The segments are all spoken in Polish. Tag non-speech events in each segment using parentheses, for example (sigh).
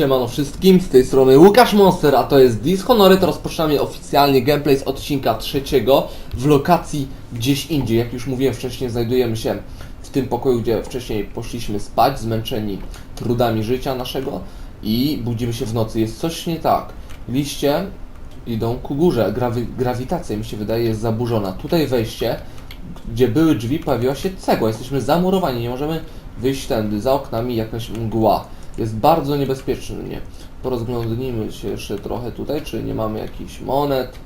Siemano wszystkim, z tej strony Łukasz Monster, a to jest Dishonored. Rozpoczynamy oficjalnie gameplay z odcinka trzeciego w lokacji gdzieś indziej. Jak już mówiłem wcześniej, znajdujemy się w tym pokoju, gdzie wcześniej poszliśmy spać, zmęczeni trudami życia naszego i budzimy się w nocy. Jest coś nie tak. Liście idą ku górze. Grawi grawitacja mi się wydaje jest zaburzona. Tutaj wejście, gdzie były drzwi, pojawiła się cegła. Jesteśmy zamurowani, nie możemy wyjść tędy. Za oknami jakaś mgła. Jest bardzo niebezpiecznie. Porozglądnijmy się jeszcze trochę tutaj, czy nie mamy jakichś monet,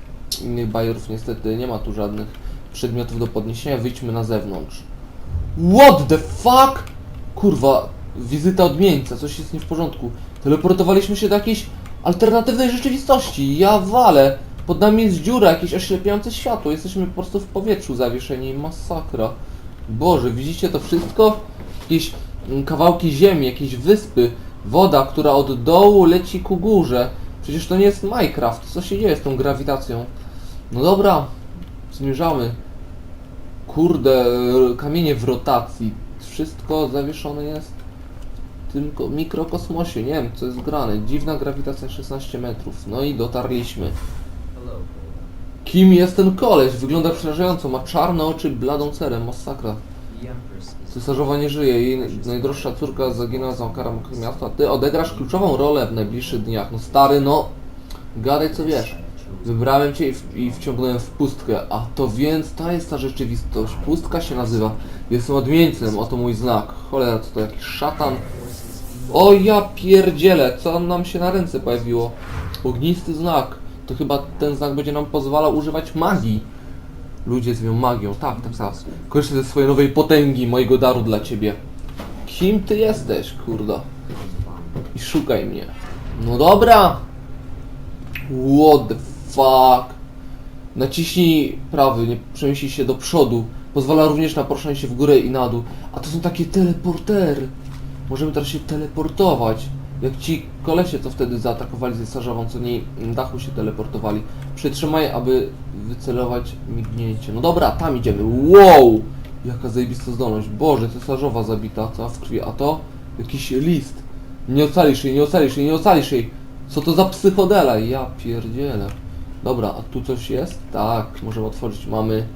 innych bajerów. Niestety nie ma tu żadnych przedmiotów do podniesienia. Wyjdźmy na zewnątrz. What the fuck? Kurwa, wizyta odmieńca, coś jest nie w porządku. Teleportowaliśmy się do jakiejś alternatywnej rzeczywistości. Ja walę. Pod nami jest dziura, jakieś oślepiające światło. Jesteśmy po prostu w powietrzu zawieszeni. Masakra. Boże, widzicie to wszystko? Jakieś mm, kawałki ziemi, jakieś wyspy, woda, która od dołu leci ku górze. Przecież to nie jest Minecraft. Co się dzieje z tą grawitacją? No dobra, zmierzamy. Kurde, kamienie w rotacji. Wszystko zawieszone jest w tym ko- mikrokosmosie. Nie wiem, co jest grane. Dziwna grawitacja 16 metrów. No i dotarliśmy. Kim jest ten koleś? Wygląda przerażająco. Ma czarne oczy, bladą cerę. Masakra. Cesarzowa nie żyje. Jej najdroższa córka zaginęła za karą miasta. Ty odegrasz kluczową rolę w najbliższych dniach. No stary, no. Gadaj co wiesz. Wybrałem cię i, w, i wciągnąłem w pustkę. A to więc ta jest ta rzeczywistość. Pustka się nazywa. Jestem odmieńcem. Oto mój znak. Cholera, co to jakiś szatan? O ja pierdzielę, co nam się na ręce pojawiło? Ognisty znak. To chyba ten znak będzie nam pozwalał używać magii. Ludzie zwią magią. Tak, tak, tak. Korzystaj ze swojej nowej potęgi, mojego daru dla ciebie. Kim ty jesteś, kurda? I szukaj mnie. No dobra. What the fuck? Naciśnij prawy, nie przemieścij się do przodu. Pozwala również na poruszanie się w górę i na dół. A to są takie teleportery. Możemy teraz się teleportować. Jak ci kolesie, co wtedy zaatakowali cesarzową, co niej na dachu się teleportowali. Przytrzymaj, aby wycelować mignięcie. No dobra, tam idziemy. Wow! Jaka zajebista zdolność. Boże, cesarzowa zabita, cała w krwi. A to? Jakiś list. Nie ocalisz jej, nie ocalisz jej, nie ocalisz jej. Co to za psychodela? Ja pierdzielę. Dobra, a tu coś jest? Tak, możemy otworzyć. Mamy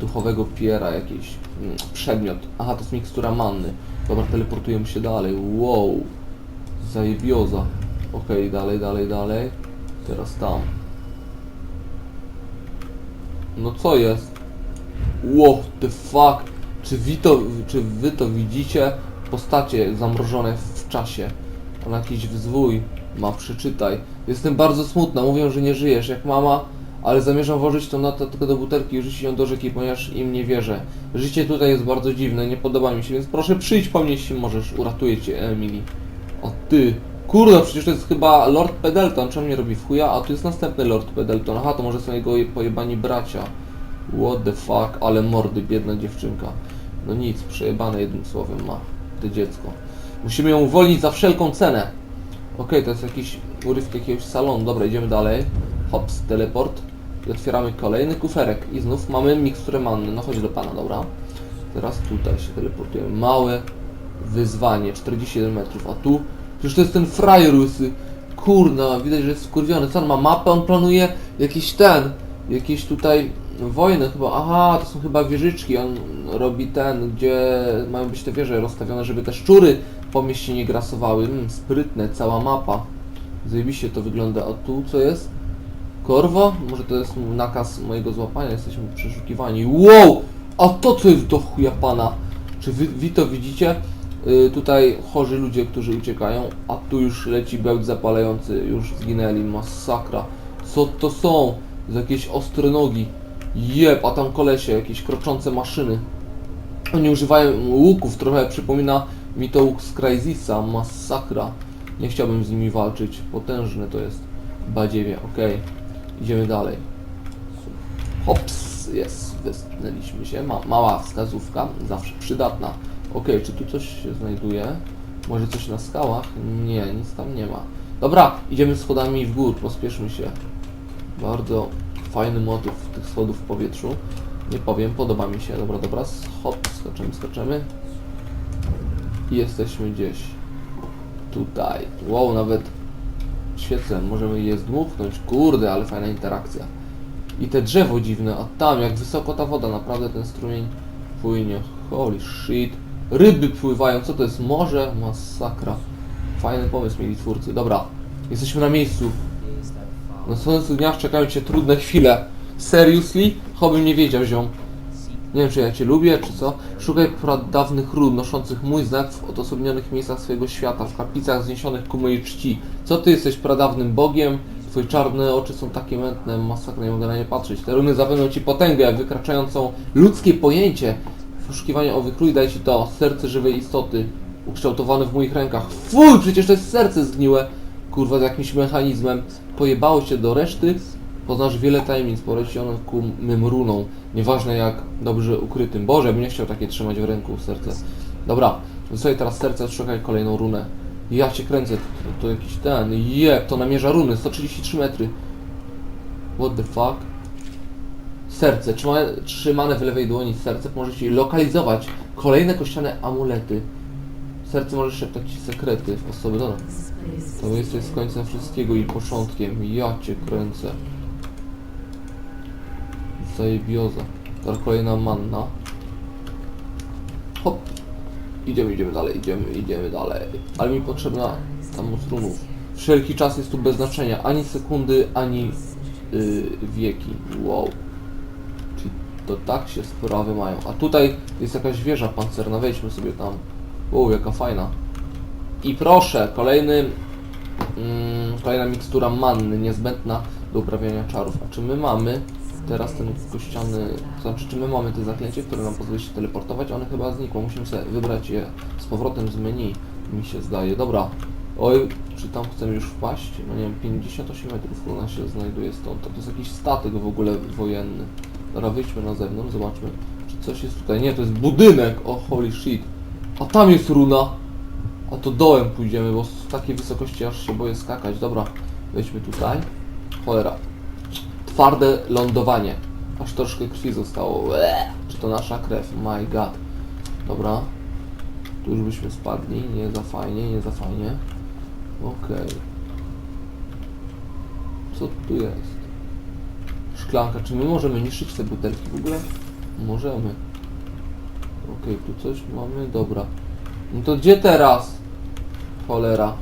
duchowego piera, jakiś mm, przedmiot. Aha, to jest mikstura manny. Dobra, teleportujemy się dalej. Wow. Zajebioza. Okej, dalej, dalej, dalej. Teraz tam. No co jest? What the fuck? Czy wy to, czy wy to widzicie? Postacie zamrożone w czasie. Ona jakiś wzwój ma, przeczytaj. Jestem bardzo smutna, mówią, że nie żyjesz jak mama, ale zamierzam włożyć tą notatkę do butelki i rzucić ją do rzeki, ponieważ im nie wierzę. Życie tutaj jest bardzo dziwne, nie podoba mi się, więc proszę przyjdź po mnie, jeśli możesz. Uratuję cię, Emily. O ty. Kurde, przecież to jest chyba Lord Pedelton. Czemu nie robi w chuja? A tu jest następny Lord Pedelton. Aha, to może są jego pojebani bracia. What the fuck, ale mordy, biedna dziewczynka. No nic, przejebane jednym słowem ma. To dziecko. Musimy ją uwolnić za wszelką cenę. Okej, to jest jakiś urywek jakiegoś salonu. Dobra, idziemy dalej. Hops, teleport. I otwieramy kolejny kuferek. I znów mamy miksturę manny. No chodź do pana, dobra. Teraz tutaj się teleportujemy. Małe wyzwanie, 47 metrów. A tu? Przecież to jest ten frajer łysy. Kurna, widać, że jest skurwiony. Co on ma mapę? On planuje jakiś ten, jakieś tutaj wojny chyba. Aha, to są chyba wieżyczki. On robi ten, gdzie mają być te wieże rozstawione, żeby te szczury po mieście nie grasowały. Mm, sprytne, cała mapa. Zajebiście to wygląda. A tu co jest? Korwa? Może to jest nakaz mojego złapania, jesteśmy przeszukiwani. Wow! A to co jest do chuja pana? Czy wy, wy to widzicie? Y, tutaj chorzy ludzie, którzy uciekają, a tu już leci bełt zapalający, już zginęli, masakra. Co to są? Z jakieś ostre nogi. Jeb, a tam kolesie, jakieś kroczące maszyny. Oni używają łuków, trochę przypomina mi to łuk z Crysisa, masakra. Nie chciałbym z nimi walczyć, potężne to jest. Badziewie, okej. Idziemy dalej. Hops, jest, wespnęliśmy się. Ma, mała wskazówka, zawsze przydatna. Okej, czy tu coś się znajduje? Może coś na skałach? Nie, nic tam nie ma. Dobra, idziemy schodami w gór, pospieszmy się. Bardzo fajny motyw tych schodów w powietrzu. Nie powiem, podoba mi się. Dobra, dobra, hop, skaczemy, skaczemy. I jesteśmy gdzieś tutaj. Wow, nawet świecę, możemy je zdmuchnąć. Kurde, ale fajna interakcja. I te drzewo dziwne, a tam jak wysoko ta woda, naprawdę ten strumień płynie. Holy shit. Ryby pływają, co to jest morze? Masakra. Fajny pomysł mieli twórcy. Dobra, jesteśmy na miejscu. Na słońcu dnia czekają cię trudne chwile. Seriously? Chobym nie wiedział, ziom. Nie wiem, czy ja cię lubię, czy co. Szukaj pradawnych rud noszących mój znak w odosobnionych miejscach swojego świata, w kaplicach zniesionych ku mojej czci. Co ty jesteś pradawnym bogiem? Twoje czarne oczy są takie mętne, masakra, nie mogę na nie patrzeć. Te runy zapewnią ci potęgę, wykraczającą ludzkie pojęcie. W poszukiwaniu owych rój daje ci to serce żywej istoty, ukształtowane w moich rękach. Fuj, przecież to jest serce zgniłe. Kurwa, z jakimś mechanizmem. Pojebało cię do reszty, poznasz wiele tajemnic, poleci ku mym runom. Nieważne jak dobrze ukrytym. Boże, bym nie chciał takie trzymać w ręku serce. Dobra, sobie teraz serce, szukaj kolejną runę. Ja cię kręcę, to, to jakiś ten, je, to namierza runy, 133 metry. What the fuck? Serce, trzymane, trzymane w lewej dłoni serce pomoże ci lokalizować kolejne kościane amulety. Serce może szeptać ci sekrety w osoby, dobra. To jesteś z końcem wszystkiego i początkiem. Ja cię kręcę. Zajebioza. Teraz kolejna manna. Hop. Idziemy, idziemy dalej, idziemy, idziemy dalej. Ale mi potrzebna ta moc runów. Wszelki czas jest tu bez znaczenia. Ani sekundy, ani yy, wieki. Wow. To tak się sprawy mają. A tutaj jest jakaś wieża pancerna. Wejdźmy sobie tam. Wow, jaka fajna. I proszę, kolejny, mm, kolejna mikstura manny, niezbędna do uprawiania czarów. A czy my mamy teraz ten kościany, to znaczy czy my mamy te zaklęcie, które nam pozwoli się teleportować? One chyba znikło, musimy sobie wybrać je z powrotem z menu, mi się zdaje. Dobra, oj, czy tam chcemy już wpaść? No nie wiem, 58 metrów runa się znajduje stąd, to jest jakiś statek w ogóle wojenny. Dobra, wyjdźmy na zewnątrz, zobaczmy, czy coś jest tutaj. Nie, to jest budynek, o holy shit. A tam jest runa! A to dołem pójdziemy, bo z takiej wysokości aż się boję skakać. Dobra, wejdźmy tutaj. Cholera. Twarde lądowanie. Aż troszkę krwi zostało. Łe! Czy to nasza krew? My god. Dobra. Tu już byśmy spadli. Nie za fajnie, nie za fajnie. Okej. Co tu jest? Szklanka. Czy my możemy niszczyć te butelki w ogóle? Możemy. Okej, tu coś mamy. Dobra. No to gdzie teraz? Cholera.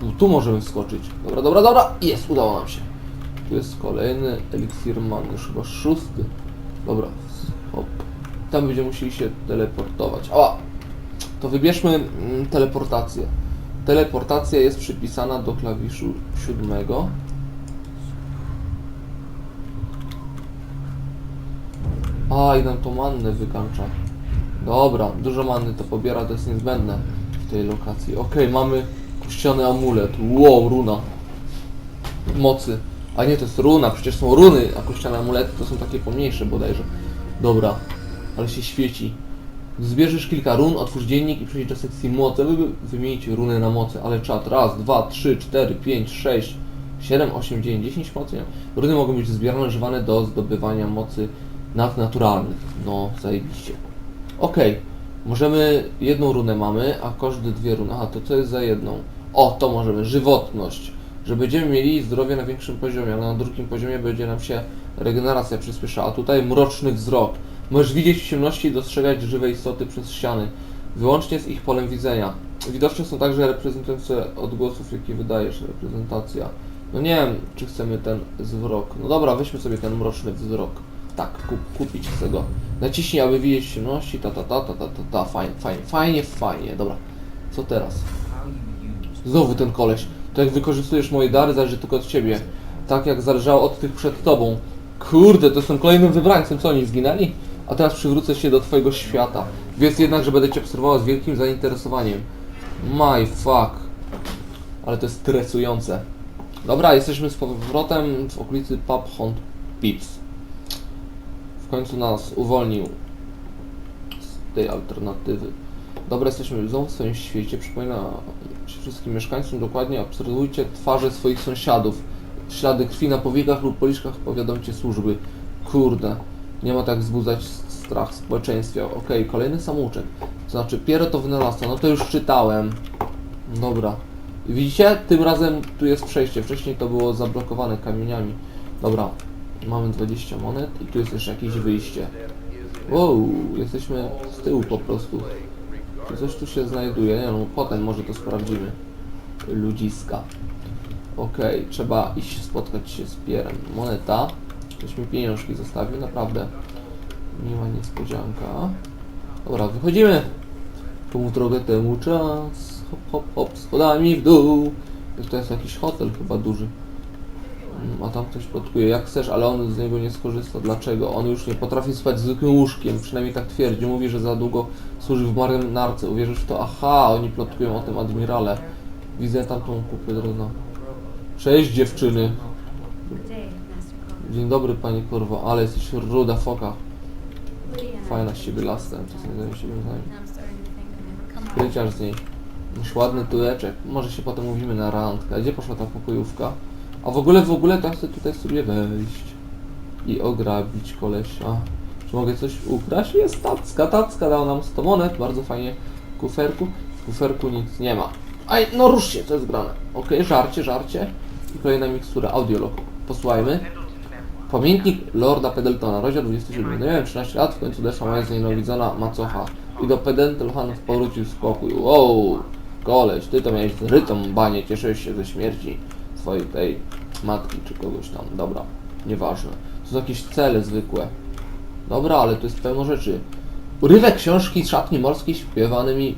Tu, tu możemy wskoczyć. Dobra, dobra, dobra. Jest, udało nam się. Tu jest kolejny eliksir man, już chyba szósty. Dobra, hop. Tam będziemy musieli się teleportować. O! To wybierzmy mm, teleportację. Teleportacja jest przypisana do klawiszu siódmego. A, i nam to mannę wykańcza. Dobra, dużo manny to pobiera, to jest niezbędne w tej lokacji. Okej, mamy kościany amulet. Wow, runa. Mocy. A nie, to jest runa, przecież są runy, a kościane amulety to są takie pomniejsze bodajże. Dobra, ale się świeci. Zbierzesz kilka run, otwórz dziennik i przejdź do sekcji mocy, by wymienić runy na mocy. Ale czat, raz, dwa, trzy, cztery, pięć, sześć, siedem, osiem, dziewięć, dziesięć mocy. Runy mogą być zbierane, używane do zdobywania mocy nadnaturalnych. No, zajebiście. Okej, możemy, jedną runę mamy, a każdy dwie runy. Aha, to co jest za jedną? O, to możemy, żywotność. Że będziemy mieli zdrowie na większym poziomie, a na drugim poziomie będzie nam się regeneracja przyspieszała. A tutaj mroczny wzrok. Możesz widzieć w ciemności i dostrzegać żywe istoty przez ściany, wyłącznie z ich polem widzenia. Widoczne są także reprezentujące odgłosów, jakie wydajesz, reprezentacja. No nie wiem, czy chcemy ten zwrok. No dobra, weźmy sobie ten mroczny wzrok. Tak, kup, kupić chcę go. Naciśnij, aby widzieć ciemności, ta ta ta ta ta ta, ta. fajnie, fajnie, fajnie, fajnie, dobra. Co teraz? Znowu ten koleś. To jak wykorzystujesz moje dary, zależy tylko od ciebie. Tak jak zależało od tych przed tobą. Kurde, to jestem kolejnym wybrańcem, co oni zginęli? A teraz przywrócę się do twojego świata. Wiedz jednak, że będę cię obserwował z wielkim zainteresowaniem. My fuck. Ale to jest stresujące. Dobra, jesteśmy z powrotem w okolicy Pub Hunt Pips. Końcu nas uwolnił z tej alternatywy. Dobra, jesteśmy znowu w swoim świecie. Przypominam wszystkim mieszkańcom dokładnie obserwujcie twarze swoich sąsiadów. Ślady krwi na powiekach lub policzkach powiadomcie służby. Kurde, nie ma tak wzbudzać strach w społeczeństwie. Okej, kolejny samouczek. znaczy, Piero to wynalazca, no to już czytałem. Dobra. Widzicie? Tym razem tu jest przejście. Wcześniej to było zablokowane kamieniami. Dobra. Mamy 20 monet i tu jest jeszcze jakieś wyjście. Wow, jesteśmy z tyłu po prostu. Czy coś tu się znajduje? Nie no, potem może to sprawdzimy. Ludziska. Okej, trzeba iść spotkać się z Pierem. Moneta. Ktoś mi pieniążki zostawił, naprawdę. Miła niespodzianka. Dobra, wychodzimy. Komu drogę temu czas. Hop, hop, hop, schodami w dół. To jest jakiś hotel chyba duży. A tam ktoś plotkuje, jak chcesz, ale on z niego nie skorzysta. Dlaczego? On już nie potrafi spać zwykłym łóżkiem, przynajmniej tak twierdzi. Mówi, że za długo służy w marynarce. Uwierzysz w to? Aha, oni plotkują o tym admirale. Widzę tam tą kupę drewna. Cześć dziewczyny. Dzień dobry pani kurwo, ale jesteś ruda foka. Fajna z siebie lasem, czasem zdaje się wyznajem. Kryciarz z niej. Masz ładny tułeczek. Może się potem mówimy na randkę. Gdzie poszła ta pokojówka? A w ogóle, w ogóle to chcę tutaj sobie wejść. I ograbić kolesia. Czy mogę coś ukraść? Jest tacka, tacka dał nam 100 monet. Bardzo fajnie. Kuferku. W kuferku nic nie ma. Aj, no rusz się, co jest grane. Okej, żarcie, żarcie. I kolejna mikstura, audiolog. Posłuchajmy. Pamiętnik Lorda Pedeltona, rozdział 27. No miałem 13 lat, w końcu deszła moja znienawidzona macocha. I do Pedeltonów powrócił spokój. Wow, koleś, ty to miałeś zrytą banie, cieszyłeś się ze śmierci swojej tej matki czy kogoś tam. Dobra, nieważne. To są jakieś cele zwykłe. Dobra, ale to jest pełno rzeczy. Urywek książki z szatni morskiej śpiewanymi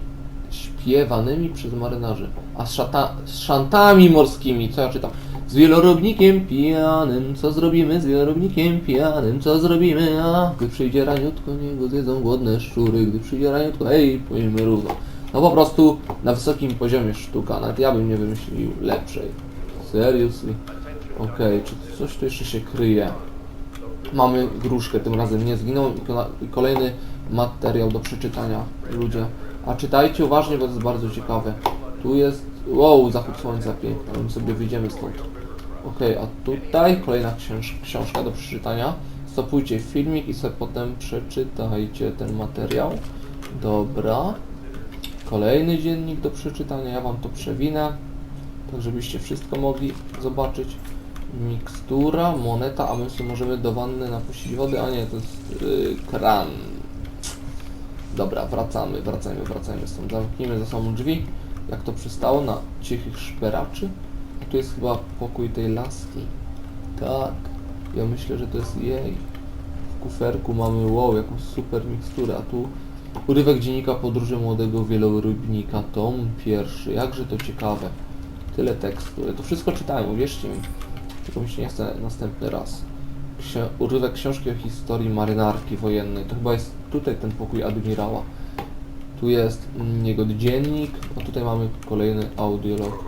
śpiewanymi przez marynarzy. A z, szata, z szantami morskimi, co ja czytam? Z wielorobnikiem pijanym, co zrobimy z wielorobnikiem pijanym, co zrobimy, a gdy przyjdzie raniutko, niego zjedzą głodne szczury, gdy przyjdzie raniutko, hej, pojemy równo. No po prostu na wysokim poziomie sztuka, nawet ja bym nie wymyślił lepszej. Seriously? Okej, czy coś tu jeszcze się kryje? Mamy gruszkę, tym razem nie zginął i kolejny materiał do przeczytania, ludzie. A czytajcie uważnie, bo to jest bardzo ciekawe. Tu jest, wow, zachód słońca piękny, my sobie wyjdziemy stąd. Okej, a tutaj kolejna książ książka do przeczytania. Stopujcie filmik i sobie potem przeczytajcie ten materiał. Dobra. Kolejny dziennik do przeczytania, ja wam to przewinę. Tak, żebyście wszystko mogli zobaczyć. Mikstura, moneta, a my sobie możemy do wanny napuścić wody, a nie, to jest yy, kran. Dobra, wracamy, wracajmy, wracajmy stąd. Zamknijmy za sobą drzwi, jak to przystało na cichych szperaczy. A tu jest chyba pokój tej laski. Tak, ja myślę, że to jest jej. W kuferku mamy, wow, jakąś super miksturę, a tu urywek dziennika podróży młodego wielorybnika, tom pierwszy. Jakże to ciekawe. Tyle tekstu. Ja to wszystko czytałem, uwierzcie mi. Tylko mi się nie chce następny raz. Ksi- urywek książki o historii marynarki wojennej. To chyba jest tutaj ten pokój admirała. Tu jest mm, jego dziennik, a tutaj mamy kolejny audiolog.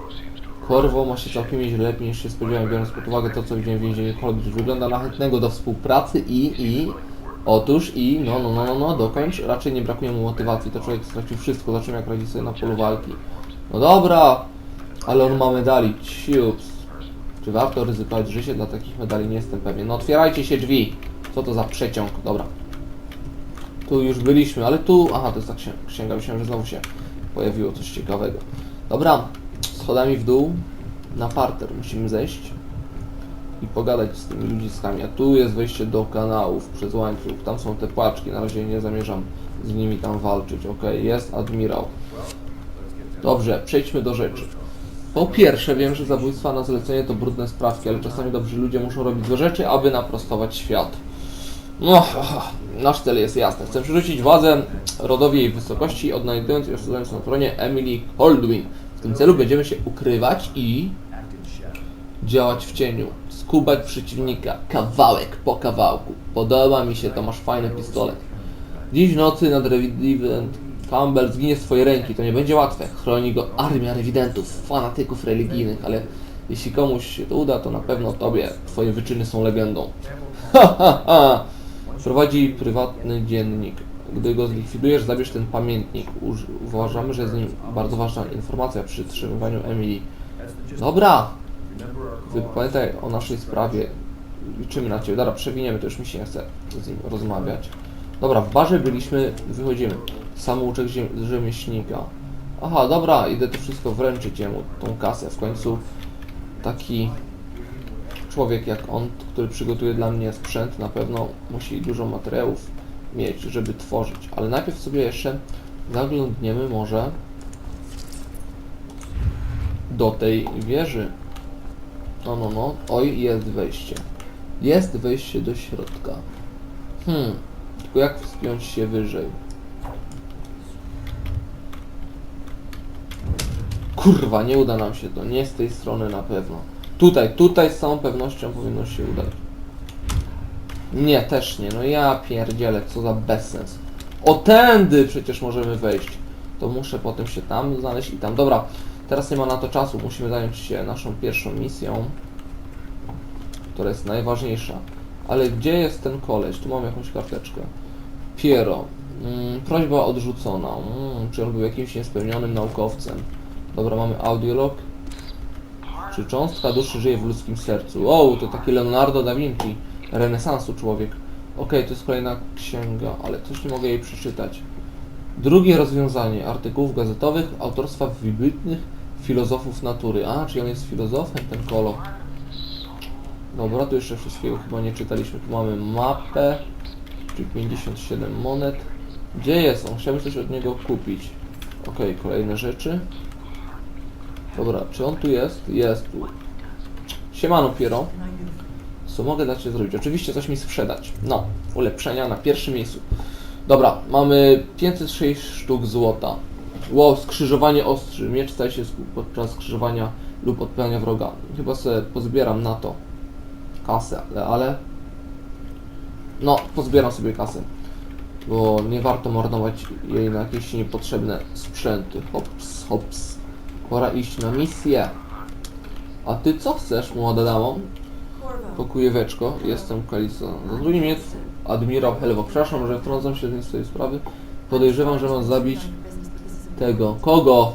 Korwo ma się całkiem nieźle lepiej niż się spodziewałem, biorąc pod uwagę to, co widziałem w więzieniu Holbridge. Wygląda na chętnego do współpracy i, i, otóż i, no, no, no, no, no, dokończ. Raczej nie brakuje mu motywacji, to człowiek stracił wszystko, zobaczymy jak radzi sobie na polu walki. No dobra, ale on ma medali, ciups. Czy warto ryzykować życie dla takich medali? Nie jestem pewien. No otwierajcie się drzwi. Co to za przeciąg? Dobra. Tu już byliśmy, ale tu... Aha, to jest ta księga. księga. Myślałem, że znowu się pojawiło coś ciekawego. Dobra, schodami w dół. Na parter musimy zejść i pogadać z tymi ludziskami. A tu jest wejście do kanałów przez łańcuch. Tam są te płaczki. Na razie nie zamierzam z nimi tam walczyć. Okej, jest admirał. Dobrze, przejdźmy do rzeczy. Po pierwsze, wiem, że zabójstwa na zlecenie to brudne sprawki, ale czasami dobrzy ludzie muszą robić złe rzeczy, aby naprostować świat. No, nasz cel jest jasny. Chcę przywrócić władzę rodowi jej wysokości, odnajdując i osadzując na tronie Emily Holdwin. W tym celu będziemy się ukrywać i działać w cieniu. Skubać przeciwnika, kawałek po kawałku. Podoba mi się, to masz fajny pistolet. Dziś nocy nad rewident Campbell zginie z twojej ręki. To nie będzie łatwe. Chroni go armia rewidentów, fanatyków religijnych, ale jeśli komuś się to uda, to na pewno tobie. Twoje wyczyny są legendą. Ha, ha, ha. Prowadzi prywatny dziennik. Gdy go zlikwidujesz, zabierz ten pamiętnik. Uż- Uważamy, że jest nim bardzo ważna informacja przy trzymywaniu Emily. Dobra! Pamiętaj o naszej sprawie. Liczymy na ciebie. Dobra, przewiniemy, to już mi się nie chce z nim rozmawiać. Dobra, w barze byliśmy, wychodzimy. Samouczek rzemieślnika. Aha, dobra, idę to wszystko wręczyć jemu, tą kasę. W końcu taki człowiek jak on, który przygotuje dla mnie sprzęt, na pewno musi dużo materiałów mieć, żeby tworzyć. Ale najpierw sobie jeszcze zaglądniemy może do tej wieży. No, no, no. Oj, jest wejście. Jest wejście do środka. Hmm. Jak wspiąć się wyżej? Kurwa, nie uda nam się to. Nie z tej strony na pewno. Tutaj, tutaj z całą pewnością powinno się udać. Nie, też nie. No ja pierdzielę, co za bezsens. O tędy przecież możemy wejść. To muszę potem się tam znaleźć i tam. Dobra, teraz nie ma na to czasu. Musimy zająć się naszą pierwszą misją. Która jest najważniejsza. Ale gdzie jest ten koleś? Tu mam jakąś karteczkę. Piero. Mm, prośba odrzucona. Mm, czy on był jakimś niespełnionym naukowcem? Dobra, mamy audiolog. Czy cząstka duszy żyje w ludzkim sercu? O, to taki Leonardo da Vinci. Renesansu człowiek. Okej, to jest kolejna księga, ale coś nie mogę jej przeczytać. Drugie rozwiązanie artykułów gazetowych autorstwa wybitnych filozofów natury. A, czyli on jest filozofem, ten kolo. Dobra, tu jeszcze wszystkiego chyba nie czytaliśmy. Tu mamy mapę, czyli 57 monet. Gdzie jest on? Chciałbym coś od niego kupić. Okej, kolejne rzeczy. Dobra, czy on tu jest? Jest tu. Siemano Piero. Co mogę dla Ciebie zrobić? Oczywiście coś mi sprzedać. No, ulepszenia na pierwszym miejscu. Dobra, mamy 506 sztuk złota. Wow, skrzyżowanie ostrzy. Miecz staje się podczas skrzyżowania lub odpalania wroga. Chyba sobie pozbieram na to kasę, ale, ale... No, pozbieram sobie kasę. Bo nie warto marnować jej na jakieś niepotrzebne sprzęty. Hops, hops. Pora iść na misję. A ty co chcesz, młoda damo? Pokujeweczko, jestem Kalisto. Za drugim jest admirał Helwo. Przepraszam, że wtrącam się w tej sprawy. Podejrzewam, że mam zabić tego. Kogo?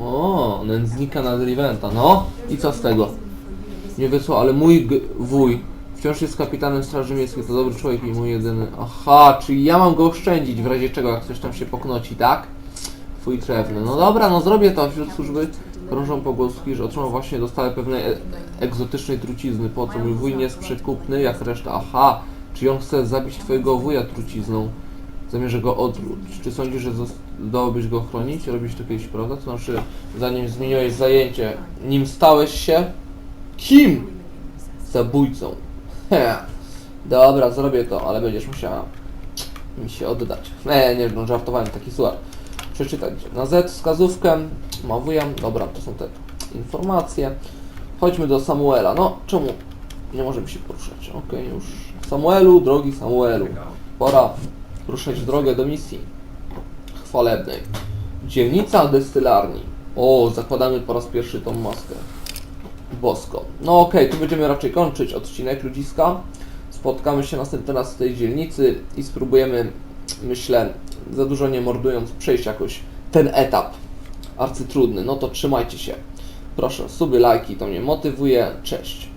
O, nędznika nad Riventa. No, i co z tego? Nie wysłał, ale mój wuj wciąż jest kapitanem Straży Miejskiej. To dobry człowiek i mój jedyny. Aha, czyli ja mam go oszczędzić w razie czego, jak coś tam się poknoci, tak? Twój krewny. No dobra, no zrobię to. Wśród służby krążą pogłoski, że otrzymał właśnie dostałe pewnej e- egzotycznej trucizny. Po co? Mój wuj nie jest przekupny jak reszta. Aha, czyli on chce zabić twojego wuja trucizną. Zamierza go otruć. Czy sądzisz, że zos- dałobyś go chronić? Robisz to kiedyś, prawda? To znaczy, zanim zmieniłeś zajęcie, nim stałeś się kim? Zabójcą. (laughs) Dobra, zrobię to, ale będziesz musiała mi się oddać. Nie, nie, no żartowałem, taki suar. Przeczytać. Na Z wskazówkę, mawujam. Dobra, to są te informacje. Chodźmy do Samuela. No, czemu nie możemy się poruszać? Okej, już. Samuelu, drogi Samuelu. Pora ruszać drogę do misji chwalebnej. Dzielnica destylarni. O, zakładamy po raz pierwszy tą maskę. Bosko. No okej, tu będziemy raczej kończyć odcinek ludziska. Spotkamy się następny raz w tej dzielnicy i spróbujemy, myślę, za dużo nie mordując, przejść jakoś ten etap arcytrudny. No to trzymajcie się. Proszę, suby, lajki, to mnie motywuje. Cześć.